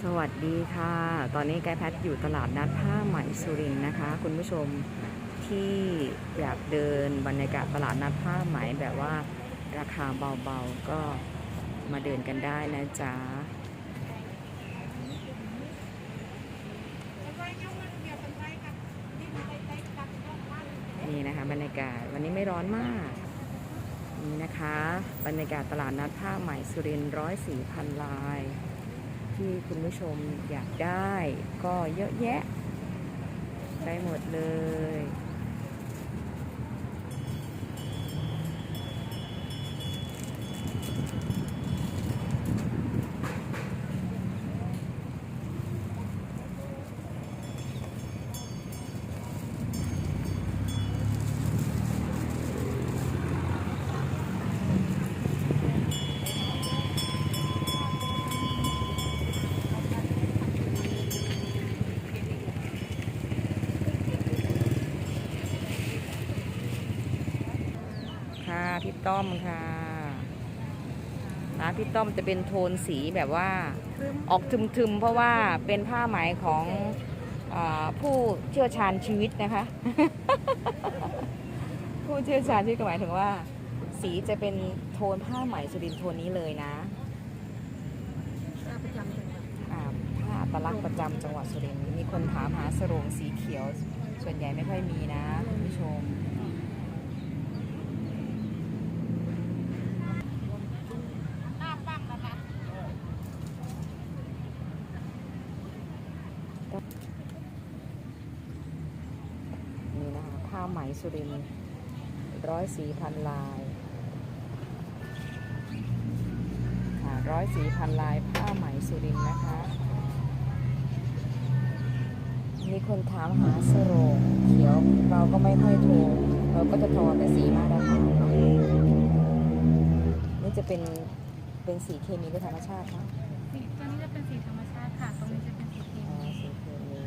สวัสดีค่ะ ตอนนี้ไกด์แพทอยู่ตลาดนัดผ้าไหมสุรินนะคะ คุณผู้ชมที่อยากเดินบรรยากาศตลาดนัดผ้าไหมแบบว่าราคาเบาๆก็มาเดินกันได้นะจ๊ะนี่นะคะบรรยากาศวันนี้ไม่ร้อนมากนี่นะคะ บรรยากาศตลาดนัดผ้าไหมสุรินร้อยสี่พันลาย ที่คุณผู้ชมอยากได้ ก็เยอะแยะ ได้หมดเลย ค่ะพี่ต้อมค่ะร้านพี่ต้อมจะเป็นโทนสีแบบว่าออกทึมๆ เพราะว่าเป็นผ้าไหมของอาผู้เชี่ยวชาญชีวิตนะคะ ผู้เชี่ยวชาญชีวิตก็หมายถึงว่า สีจะเป็นโทนผ้าไหมสุรินทร์โทนนี้เลยนะประจำจังหวัดอ่าผ้าอัตลักษณ์ประจำจังหวัดสุรินทร์มีคนถามหาสรงสีเขียว ส่วนใหญ่ไม่ค่อยมีนะคุณผู้ชม หน้าปั้งนะคะ นี่นะคะผ้าไหมสุรินร้อยสี่พันลายค่ะร้อยสี่พันลายผ้าไหมสุรินทร์นะคะ มีคนถามหาสโรงเขียวเราก็ไม่ค่อยโทรเราก็จะโทรเป็นสีมาตรฐานเนาะนี่จะเป็นเป็นสีเคมีหรือธรรมชาติคะสีตัวนี้จะเป็นสีธรรมชาติค่ะ ตรงนี้จะเป็นสีเคอ๋อมี สีเคมี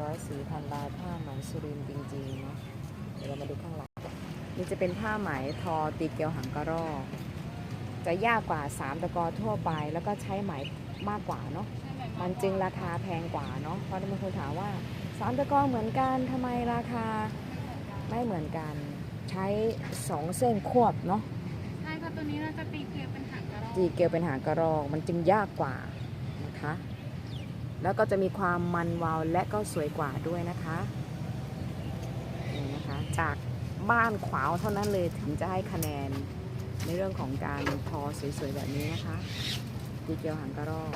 ร้ อยสี่พันลายผ้าไหมสุรินทร์จริงๆเนาะเดี๋ยวเรามาดูข้างหลังนี่จะเป็นผ้าไหมทอตีเกลียวหางกระรอกจะยากกว่าสามตะกอทั่วไป แล้วก็ใช้ไหมมากกว่าเนาะมันจึงราคาแพงกว่าเนาะเพราะบางคนถามว่าสามตะกอเหมือนกันทำไมราคาไม่เหมือนกันใช้สองเส้นควบเนาะใช่ค่ะตัวนี้เราจะตีเกลียวเป็นหางกระรอกตีเกลียวเป็นหางกระรอกมันจึงยากกว่านะคะ แล้วก็จะมีความมันวาวและก็สวยกว่าด้วยนะคะนี่นะคะจากบ้านขวาวเท่านั้นเลยถึงจะให้คะแนนในเรื่องของการพอสวยๆแบบนี้นะคะดีเกลียวหางกระรอก